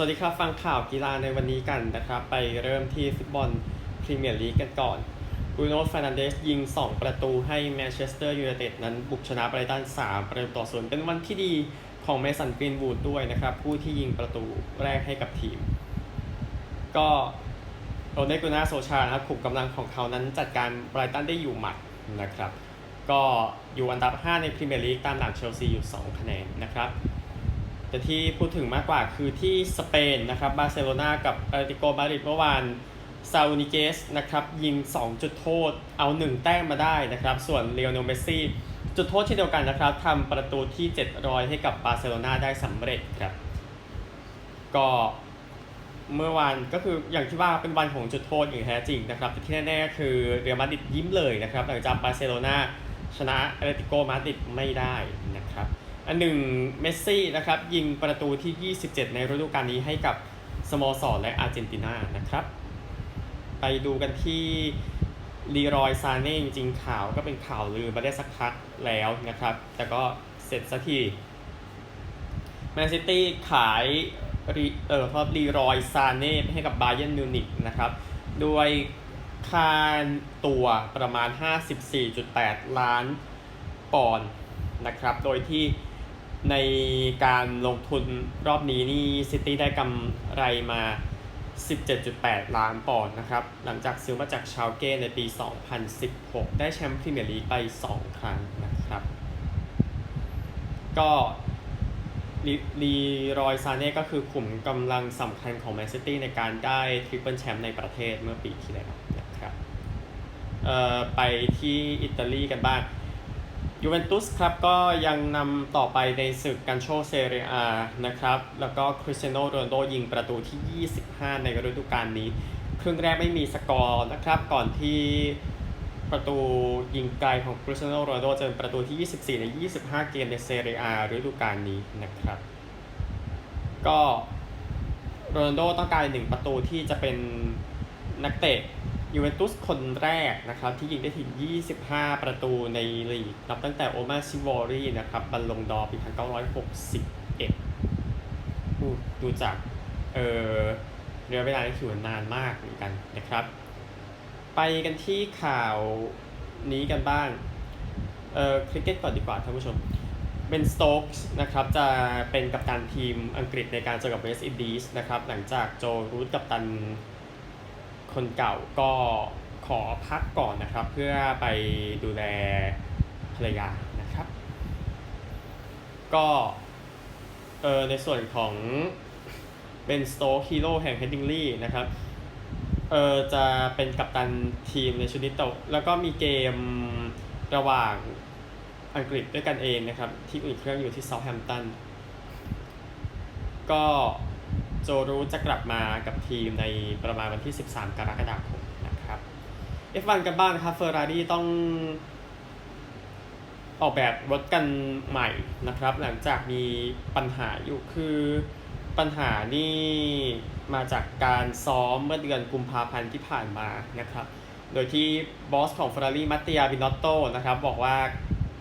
สวัสดีครับ ฟังข่าวกีฬาในวันนี้กันนะครับ ไปเริ่มที่ฟุตบอลพรีเมียร์ลีกกันก่อนบรูโน่ฟานันเดสยิง 2 ประตูให้แมนเชสเตอร์ยูไนเต็ดนั้นบุกชนะไบรตัน 3 ประตูต่อศูนย์เป็นวันที่ดีของเมสันกรีนวูดด้วยนะครับ ผู้ที่ยิงประตูแรกให้กับทีม ก็โรเนกูนาโซชานะครับขุมกำลังของเขานั้นจัดการไบรตันได้อยู่หมัดนะครับ ก็อยู่อันดับ 5 ในพรีเมียร์ลีกตามหลังเชลซีอยู่ 2 คะแนนนะครับ แต่ที่พูดถึงมากกว่าคือที่สเปนนะครับบาร์เซโลนากับแอตเลติโกมาดริดเมื่อวานซาอูนิเกสนะครับยิง 2 จุดโทษเอา 1 แต้มมาได้นะครับ ส่วนเลโอเนลเมสซี่ จุดโทษเช่นเดียวกันนะครับทำประตูที่ 700 ให้กับบาร์เซโลนาได้สำเร็จครับ ก็เมื่อวานก็คืออย่างที่ว่าเป็นวันของจุดโทษอย่างแท้จริงนะครับแต่ที่แน่ๆคือเรอัลมาดริดยิ้มเลยนะครับหลังจากบาร์เซโลนาชนะแอตเลติโกมาดริดไม่ได้นะครับ อันหนึ่งเมสซี่นะครับยิงประตูที่ 27 ในฤดูกาลนี้ให้กับสโมสรและอาร์เจนตินานะครับ ไปดูกันที่ลีรอยซาเน่จริงๆข่าวก็เป็นข่าวลือมาได้สักพักแล้วนะครับ แต่ก็เสร็จสักทีแมนซิตี้ขายรีเอ่อพอลีรอยซาเน่ให้กับบาเย r n m นมิวนิกนะครับด้วยค่าตัวประมาณ 54.8 ล้านปอนด์นะครับ โดยที่ ในการลงทุนรอบนี้นี่ซิตี้ได้กำไรมา 17.8 ล้านปอนด์นะครับ หลังจากซื้อมาจากชาวเก้ในปี 2016 ได้แชมป์พรีเมียร์ลีกไป 2 ครั้งนะครับ ก็ลีรอยซาเน่ก็คือขุมกำลังสำคัญของแมนซิตี้ในการได้ทริปเปิลแชมป์ในประเทศเมื่อปีที่แล้วนะครับ เอ่อไปที่อิตาลีกันบ้าง ยูเวนตุสครับก็ยังนำต่อไปในศึกกันโชเซเรียอานะครับ แล้วก็คริสเตียโนโรนโดยิงประตูที่ 25 ในฤดูกาลนี้ ครึ่งแรกไม่มีสกอร์นะครับ ก่อนที่ประตูยิงไกลของคริสเตียโนโรนโดจะเป็นประตูที่ 24 ใน 25 เกมในเซเรียอาฤดูกาลนี้นะครับ ก็โรนโดต้องการหนึ่งประตูที่จะเป็นนักเตะ ยูเวนตุสคนแรกนะครับที่ยิงได้ถึง 25 ประตูในลีกนับตั้งแต่โอมาซิวอรีนะครับบัลลงดอร์ปี 1961ดูดูจากเออเรือเวลาที่ถือว่านานมากเหมือนกันนะครับ ไปกันที่ข่าวนี้กันบ้างเออคริกเก็ตก่อนดีกว่าท่านผู้ชมเบนสโต๊กส์นะครับจะเป็นกัปตันทีมอังกฤษในการเจอกับเวสต์อินดีสนะครับหลังจากโจรูทกัปตัน คนเก่าก็ขอพักก่อนนะครับ เพื่อไปดูแลภรรยานะครับ ก็เออในส่วนของเป็นสโตกฮีโร่แห่งเฮดดิงลี่นะครับเออจะเป็นกัปตันทีมในชุดนี้ตกแล้วก็มีเกมระหว่างอังกฤษด้วยกันเองนะครับ ที่อุ่นเครื่องอยู่ที่เซาท์แฮมป์ตันก็ โจรู้จะกลับมากับทีมในประมาณวันที่ 13 กรกฎาคมนะครับ F1 กันบ้างนะครับเฟอร์รารี่ต้องออกแบบรถกันใหม่นะครับ หลังจากมีปัญหาอยู่คือปัญหานี่มาจากการซ้อมเมื่อเดือนกุมภาพันธ์ที่ผ่านมานะครับ โดยที่บอสของ Ferrari มัตติยาบินอตโตนะครับ บอกว่า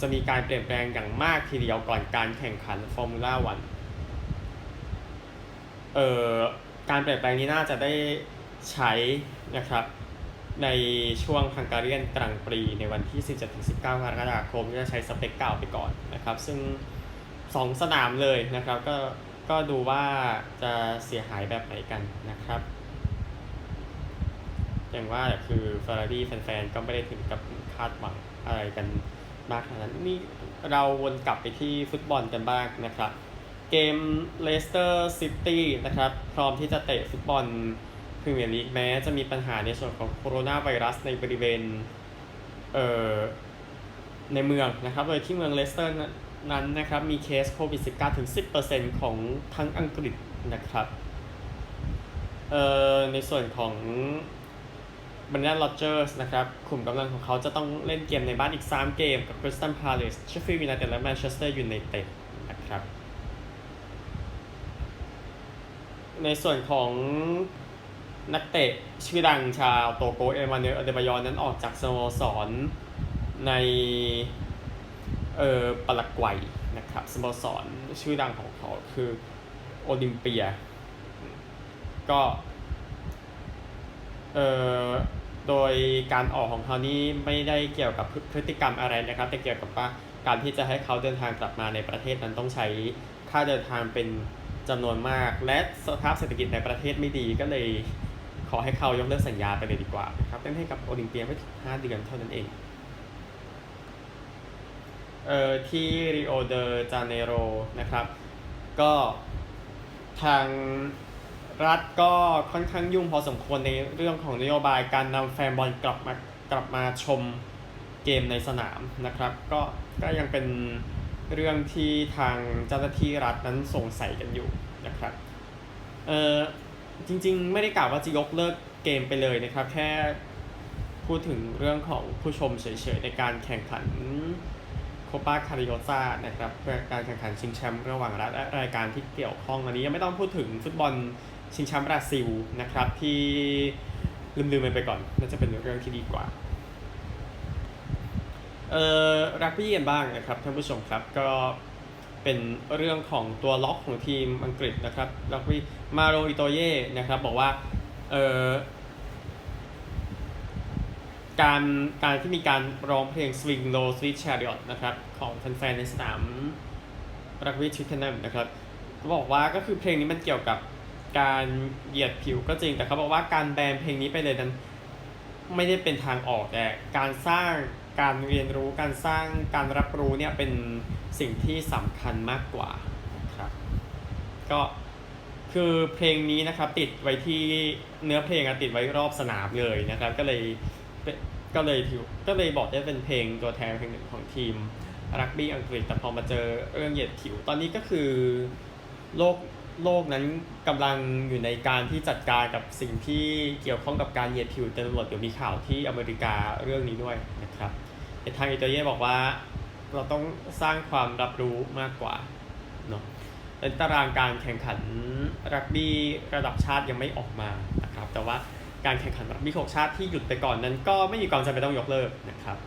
จะมีการเปลี่ยนแปลงอย่างมากทีเดียวก่อนการแข่งขันฟอร์มูล่าวัน เอ่อการเปลี่ยนแปลงนี้น่าจะได้ใช้นะครับในช่วงฮังการียนกลางปรีในวันที่ 17-19กรกฎาคมจะใช้สเปคเก่าไปก่อนนะครับ ซึ่ง 2 สนามเลยนะครับก็ก็ดูว่าจะเสียหายแบบไหนกันนะครับ อย่างว่าคือ Ferrari แฟนๆ ก็ไม่ได้ถึงกับคาดหวังอะไรกันมากขนาดนั้นนี่เราวนกลับไปที่ฟุตบอลกันบ้างนะครับ เกมเลสเตอร์ซิตี้นะครับ พร้อมที่จะเตะฟุตบอลพรีเมียร์ลีกแม้จะมีปัญหาในส่วนของโคโรนาไวรัสในบริเวณเอ่อในเมืองนะครับ โดยที่เมืองเลสเตอร์นั้นนะครับ มีเคสโควิด -19 ถึง 10%ของทั้งอังกฤษนะครับเอ่อในส่วนของบันดาลอเจอร์สนะครับกลุ่มกำลังของเขาจะต้องเล่นเกมในบ้านอีก 3 เกม กับคริสตันพาเลสเชฟฟิลด์ยูไนเต็ดและแมนเชสเตอร์ยูไนเต็ดนะครับ ในส่วนของนักเตะชื่อดังชาวโตโกเอมานเอลอเดบายอนนั้นออกจากสโมสรในเออปารากวัยนะครับสโมสรชื่อดังของเขาคือโอลิมเปีย ก็เอ่อโดยการออกของเขานี่ไม่ได้เกี่ยวกับพฤติกรรมอะไรนะครับ แต่เกี่ยวกับว่าการที่จะให้เขาเดินทางกลับมาในประเทศนั้นต้องใช้ค่าเดินทางเป็น จำนวนมาก และสภาพเศรษฐกิจในประเทศไม่ดีก็เลยขอให้เขายกเลิกสัญญาไปเลยดีกว่านะครับเล่นให้กับโอลิมเปียไม่ถึง5เดือนเท่านั้นเองเอ่อที่ริโอเดจาเนโรนะครับ ก็ทางรัฐก็ค่อนข้างยุ่งพอสมควรในเรื่องของนโยบายการนำแฟนบอลกลับมากลับมาชมเกมในสนามนะครับ ก็ก็ยังเป็น เรื่องที่ทางเจ้าหน้าที่รัฐนั้นสงสัยกันอยู่นะครับเอ่อจริงๆ ไม่ได้กล่าวว่าจะยกเลิกเกมไปเลยนะครับ แค่พูดถึงเรื่องของผู้ชมเฉยๆ ในการแข่งขันโคปาคาริโอซานะครับเพื่อการแข่งขันชิงแชมป์ระหว่างรัฐและรายการที่เกี่ยวข้องอันนี้ยังไม่ต้องพูดถึงฟุตบอลชิงแชมป์บราซิลนะครับที่ลืมๆมันไปก่อนน่าจะเป็นเรื่องที่ดีกว่า เอ่อรักบี้กันบ้างนะครับท่านผู้ชมครับก็เป็นเรื่องของตัวล็อกของทีมอังกฤษนะครับรักบี้มาโรอิโตเย่นะครับบอกว่าเอ่อการการที่มีการร้องเพลง Swing Low Sweet Chariot นะครับของแฟนๆในสนามรักบี้ชิคเคนมนะครับบอกว่าก็คือเพลงนี้มันเกี่ยวกับการเหยียดผิวก็จริงแต่เขาบอกว่าการแบนเพลงนี้ไปเลยนั้นไม่ได้เป็นทางออกแต่การสร้าง การเรียนรู้การสร้างการรับรู้เนี่ยเป็นสิ่งที่สำคัญมากกว่านะครับก็คือเพลงนี้นะครับติดไว้ที่เนื้อเพลงอะติดไว้รอบสนามเลยนะครับ ก็เลยก็เลยถือก็เลยบอกได้เป็นเพลงตัวแทนเพลงหนึ่งของทีมรักบี้อังกฤษแต่พอมาเจอเรื่องเหยียดผิว ตอนนี้ก็คือโลกโลกนั้นกำลังอยู่ในการที่จัดการกับสิ่งที่เกี่ยวข้องกับการเหยียดผิวเต็มไปหมดเดี๋ยวมีข่าวที่อเมริกาเรื่องนี้ด้วยนะครับแต่ ทางอิตาเลียบอกว่าเราต้องสร้างความรับรู้มากกว่าเนาะและตารางการแข่งขันรักบี้ระดับชาติยังไม่ออกมานะครับ แต่ว่าการแข่งขันรักบี้ของชาติที่หยุดไปก่อนนั้น ก็ไม่มีความจำเป็นต้องยกเลิกนะครับ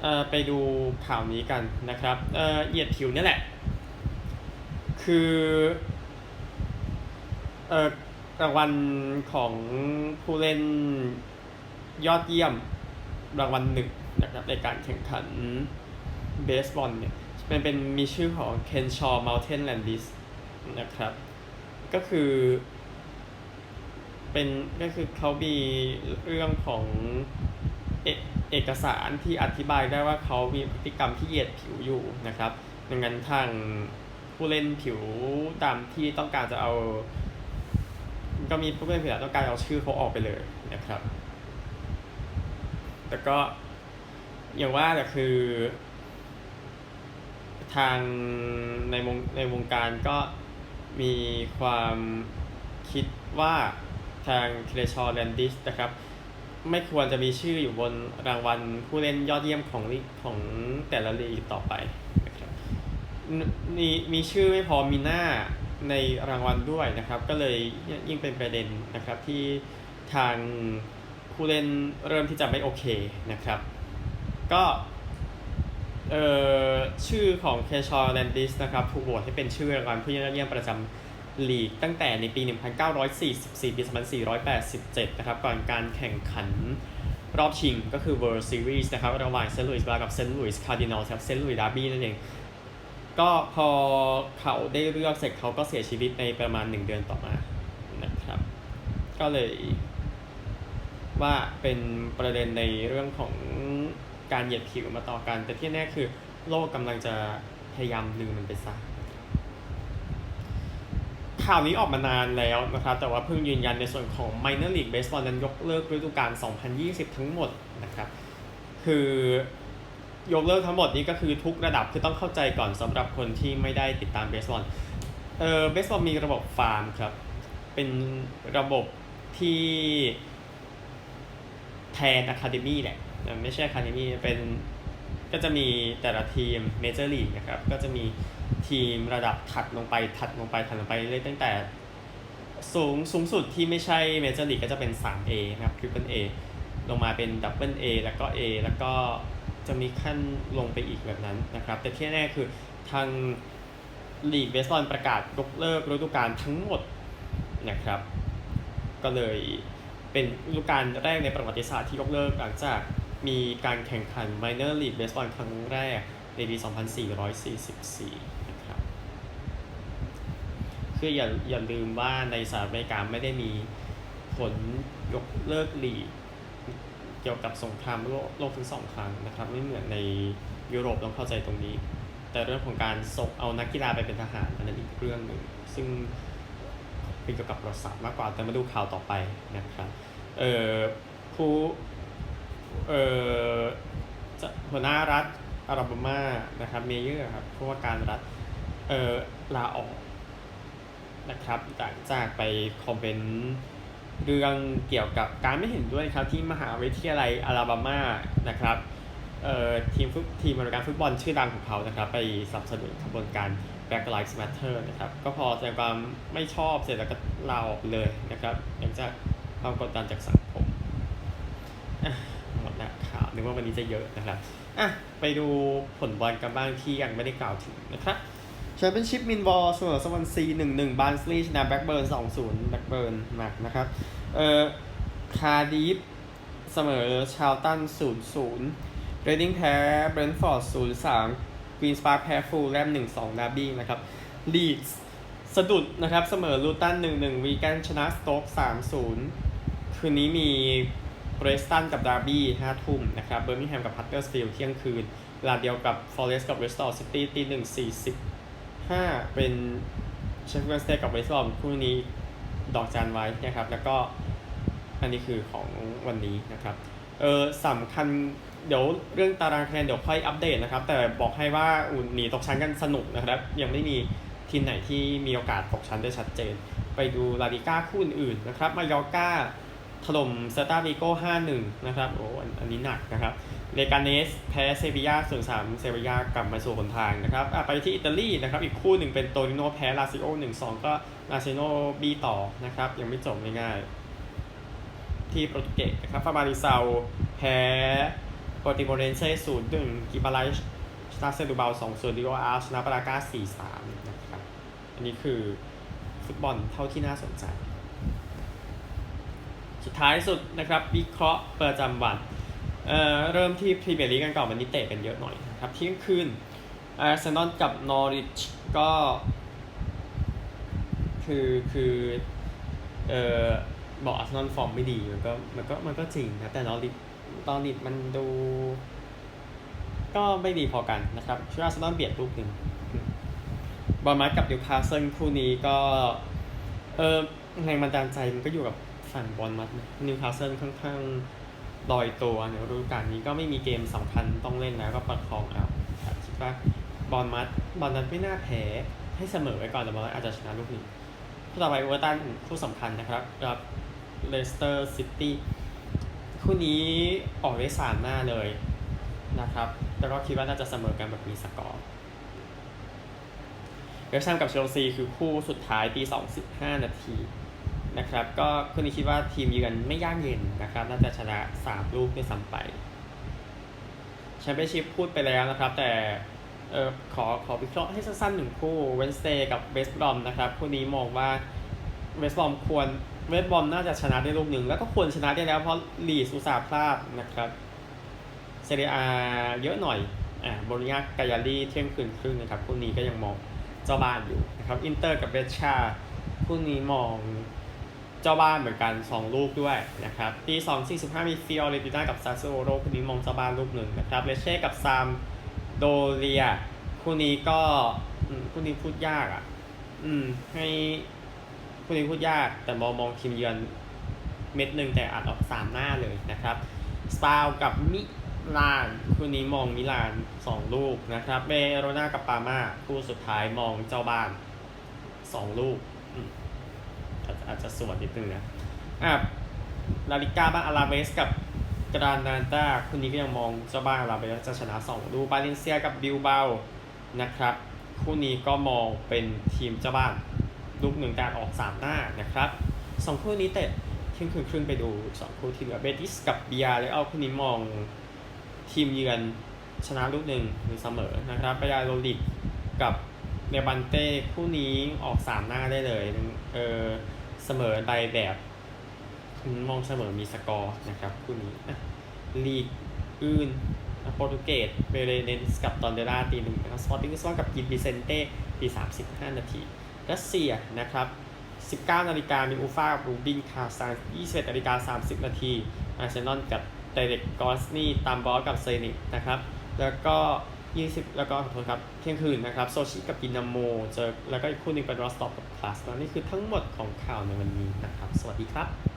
เอ่อไปดูข่าวนี้กันนะครับเอ่อเหยียดผิวนี่แหละ คือเอ่อรางวัลของผู้เล่น ยอดเยี่ยมรางวัลหนึ่งนะครับในการแข่งขันเบสบอลเนี่ยเป็นเป็นมีชื่อของเคนชอร์มัลเทนแลนดิสนะครับ ก็คือเป็นก็คือเขามีเรื่องของเอเอกสารที่อธิบายได้ว่าเขามีพฤติกรรมที่เหยียดผิวอยู่นะครับ ดังนั้นทางผู้เล่นผิวดำที่ต้องการจะเอา ก็มีผู้เล่นผิวดำต้องการเอาชื่อเขาออกไปเลยนะครับ แต่ก็อย่างว่าแต่คือ ทางในวงในวงการก็มีความคิดว่าทางเคเลชอร์แลนดิสนะครับ ไม่ควรจะมีชื่ออยู่บนรางวัลผู้เล่นยอดเยี่ยมของลีกของแต่ละลีกต่อไปนะครับมีมีชื่อไม่พอมีหน้าในรางวัลด้วยนะครับ ก็เลยยิ่งเป็นประเด็นนะครับที่ทาง ผู้เล่นเริ่มที่จะไม่โอเคนะครับ ก็เอ่อชื่อของเคชอร์แลนดิสนะครับถูกโหวตให้เป็นชื่อรางวัลผู้ยอดเยี่ยมประจำลีกตั้งแต่ในปี 1944 ปี 2487 นะครับ ก่อนการแข่งขันรอบชิงก็คือ World Series นะครับ ระหว่างเซนต์หลุยส์บากับเซนต์หลุยส์คาร์ดินัลครับเซนต์หลุยส์ดาร์บี้นั่นเอง ก็พอเขาได้เลือกเสร็จเขาก็เสียชีวิตในประมาณ 1 เดือนต่อมานะครับ ก็เลย ว่าเป็นประเด็นในเรื่องของการเหยียดผิวมาต่อกัน แต่ที่แน่คือโลกกำลังจะพยายามลืมมันไปซะข่าวนี้ออกมานานแล้วนะครับแต่ว่าเพิ่งยืนยันในส่วนของ Minor League Baseball นั้นยกเลิกฤดูกาล 2020 ทั้งหมดนะครับ คือยกเลิกทั้งหมดนี้ก็คือทุกระดับคือต้องเข้าใจก่อนสำหรับคนที่ไม่ได้ติดตามเบสบอลเออเบสบอลมีระบบฟาร์มครับ เป็นระบบที่ แทนอะคาเดมี่แหละไม่ใช่อะคาเดมี่เป็นก็จะมีแต่ละทีมเมเจอร์ลีกนะครับ ก็จะมีทีมระดับถัดลงไปถัดลงไปถัดลงไปเรื่อยตั้งแต่สูงสูงสุดที่ไม่ใช่เมเจอร์ลีกก็จะเป็น 3A นะครับ Triple A ลงมาเป็น Double A แล้วก็ A แล้วก็จะมีขั้นลงไปอีกแบบนั้นนะครับ แต่ที่แน่คือทางลีกเบสบอลประกาศยกเลิกฤดูกาลทั้งหมดนะครับ ก็เลย เป็นฤดูกาลแรกในประวัติศาสตร์ที่ยกเลิกหลังจากมีการแข่งขัน Minor League Baseball ครั้งแรกในปี 2444 นะครับ คืออย่าอย่าลืมว่าในสหรัฐอเมริกาไม่ได้มีผลยกเลิกลีกเกี่ยวกับสงครามโลกโลกทั้งสองครั้งนะครับ ไม่เหมือนในยุโรปต้องเข้าใจตรงนี้ แต่เรื่องของการส่งเอานักกีฬาไปเป็นทหารอันนั้นอีกเรื่องหนึ่งซึ่ง เป็นเกี่ยวกับประวัติศาสตร์มากกว่าแต่มาดูข่าวต่อไปนะครับเอ่อผู้เอ่อจะหัวหน้ารัฐอาราบามานะครับเมเยอร์ครับผู้ว่าการรัฐเอ่อลาออกนะครับหลังจากไปคอมเมนต์เรื่องเกี่ยวกับการไม่เห็นด้วยครับที่มหาวิทยาลัยอาราบามานะครับเอ่อทีมฟุตทีมอเมริกันฟุตบอลชื่อดังของเขานะครับ ไปสนับสนุนขบวนการ Black Lives Matter นะครับ ก็พอแสดงความไม่ชอบเสร็จแล้วก็ลาออกเลยนะครับหลังจากความกดดันจากสังคมหมดล้วข่าวนึกว่าวันนี้จะเยอะนะครับอะไปดูผลบอลกันบ้างที่ยังไม่ได้กล่าวถึงนะครับแชมเปี้ยนชิพมินบอลเสมอสวันซีหนึ่งหนึ่งบานสลีชนะแบ็กเบิร์นสองศูนย์แบ็กเบิร์นมากนะครับเอ่อคาร์ดิฟเสมอชาวตันศูนย์ศูนย์เรดดิ้งแพ้เบรนท์ฟอร์ด0 3ก รีนสปาร์แพ้ฟูลแลม1 2ดาร์บี้นะครับลีดส์สะดุดนะครับเสมอลูตัน1 1วีแกนชนะสโต๊ก3 0คืนนี้มีเบรสตันกับดาร์บี้5ทุ่มนะครับเบอร์มิงแฮมกับพัตเตอร์สฟิลด์เที่ยงคืนเวลาเดียวกับฟอเรสต์กับเวสต์ออซิตี้ตีหนึ่งสี่สิบห้าเป็นเชฟเฟิลด์สเตทกับเวสต์บอมคู่นี้ดอกจานไว้นะครับแล้วก็อันนี้คือของวันนี้นะครับ เออสำคัญเดี๋ยวเรื่องตารางคะแนนเดี๋ยวค่อยอัปเดตนะครับ แต่บอกให้ว่าอุ่นหนีตกชั้นกันสนุกนะครับ ยังไม่มีทีมไหนที่มีโอกาสตกชั้นได้ชัดเจน ไปดูลาลิก้าคู่อื่นๆนะครับมายอร์กาถล่มเซตาวิโก้5-1นะครับโอ้อันอันนี้หนักนะครับเลกาเนสแพ้เซบียาส่วน3เซบียากลับมาสู่หนทางนะครับไปที่อิตาลีนะครับอีกคู่หนึ่งเป็นโตริโนแพ้ลาซิโอ1-2ก็ลาซิโนบีต่อนะครับยังไม่จบง่ายๆ ที่โปรตุเกสนะครับฟาบาริเซาแพ้โปรติโมเรนเซ่ศูนย์หนึ่งกิบาไลชชนะเซดูเบาสองส่วนดิโออาร์ชนะปารากาสี่สามนะครับ อันนี้คือฟุตบอลเท่าที่น่าสนใจ สุดท้ายสุดนะครับวิเคราะห์ประจำวันเอ่อเริ่มที่พรีเมียร์ลีกกันก่อนวันนี้เตะกันเยอะหน่อยนะครับเที่ยงคืนอาร์เซนอลกับนอริชก็ คือ คือ เอ่อ บอกอาร์เซนอลฟอร์มไม่ดีมันก็มันก็มันก็จริงนะแต่นอริชตอนนี้มันดู ก็ไม่ดีพอกันนะครับช่วยอาร์เซนอลเบียดลูกหนึ่งบอลมัดกับนิวคาสเซิลคู่นี้ก็เออแรงบันดาลใจมันก็อยู่กับฝั่งบอลมัดนิวคาสเซิลค่อนข้างลอยตัวในฤดูกาลนี้ก็ไม่มีเกมสำคัญต้องเล่นแล้วก็ประคองเอาครับคิดว่าบอลมัดบอลนั้นไม่น่าแพ้ให้เสมอไว้ก่อนแต่บอลมัดอาจจะชนะลูกหนึ่งต่อไปเวอร์ตันคู่สำคัญนะครับกับ เลสเตอร์ซิตี้คู่นี้ออกได้สามหน้าเลยนะครับ แล้วก็คิดว่าน่าจะเสมอกันแบบมีสกอร์เวสต์แฮมกับเชลซีคือคู่สุดท้ายตี25นาทีนะครับ ก็คู่นี้คิดว่าทีมเยือนไม่ยากเย็นนะครับ น่าจะชนะ3ลูกด้วยซ้ำไปแชมเปี้ยนชิพพูดไปแล้วนะครับ แต่เออขอขอวิเคราะห์ให้สั้นๆหนึ่งคู่เวนสเตย์กับเวสต์บรอมนะครับ คู่นี้มองว่าเวสต์บรอมควร เวสบอมน่าจะชนะได้ลูกหนึ่ง แล้วก็ควรชนะได้แล้วเพราะลีสอุตสาห์พลาดนะครับเซเรียเยอะหน่อยอ่าบริยากายาลีเที่ยงคืนครึ่งนะครับคู่นี้ก็ยังมองเจ้าบ้านอยู่นะครับอินเตอร์กับเบชชาคู่นี้มองเจ้าบ้านเหมือนกัน 2 ลูกด้วยนะครับปี2 45มีฟิออเรติน่ากับซาซูโอโรคู่นี้มองเจ้าบ้านลูกหนึ่งนะครับเลเช่กับซามโดเรียคู่นี้ก็คู่นี้พูดยากอะ อืมให้ คู่นี้พูดยากแต่มองมองทีมเยือนเม็ดหนึ่งแต่อาจออกสามหน้าเลยนะครับสปาวกับมิลานคู่นี้มองมิลานสองลูกนะครับเบโรนากับปามาคู่สุดท้ายมองเจ้าบ้านสองลูกอาจจะอาจจะสวนนิดนึงนะอะลาลิก้าบ้านอาราเวสกับกรานาดาคู่นี้ก็ยังมองเจ้าบ้านอาราเวสจะชนะสองลูกบาเลนเซียกับบิลเบานะครับคู่นี้ก็มองเป็นทีมเจ้าบ้าน ลูกหนึ่งการออกสามหน้านะครับสองคู่นี้เตะเที่ยงคืนครึ่งไปดูสองคู่ที่เหลือเบติสกับเบียร์เลยเอาคู่นี้มองทีมเยือนชนะลูกหนึ่งหรือเสมอนะครับไปยาโรลิกกับในบันเต้คู่นี้ออกสามหน้าได้เลยเออเสมอใบแบบมองเสมอมีสกอร์นะครับคู่นี้ลีกอื่นโปรตุเกสเบเรเนสกับตอนเดราตีหนึ่งนะครับสปอร์ติ้งลิสบอนกับกินบิเซนเต้ตีสามสิบห้านาที รัสเซียนะครับ19นาฬิกามีอูฟ่ากับรูบินคาซาน21นาฬิกา30 นาทีอาร์เซนอลกับเตเรกกอสนี่ตามบอสกับเซนิกนะครับ แล้วก็ 20 แล้วก็ขอโทษครับ เที่ยงคืนนะครับ โซชิกับกินาโมเจอแล้วก็อีกคู่หนึ่งเป็นรอสตอปกับคลาสนะนี่คือทั้งหมดของข่าวในวันนี้นะครับ สวัสดีครับ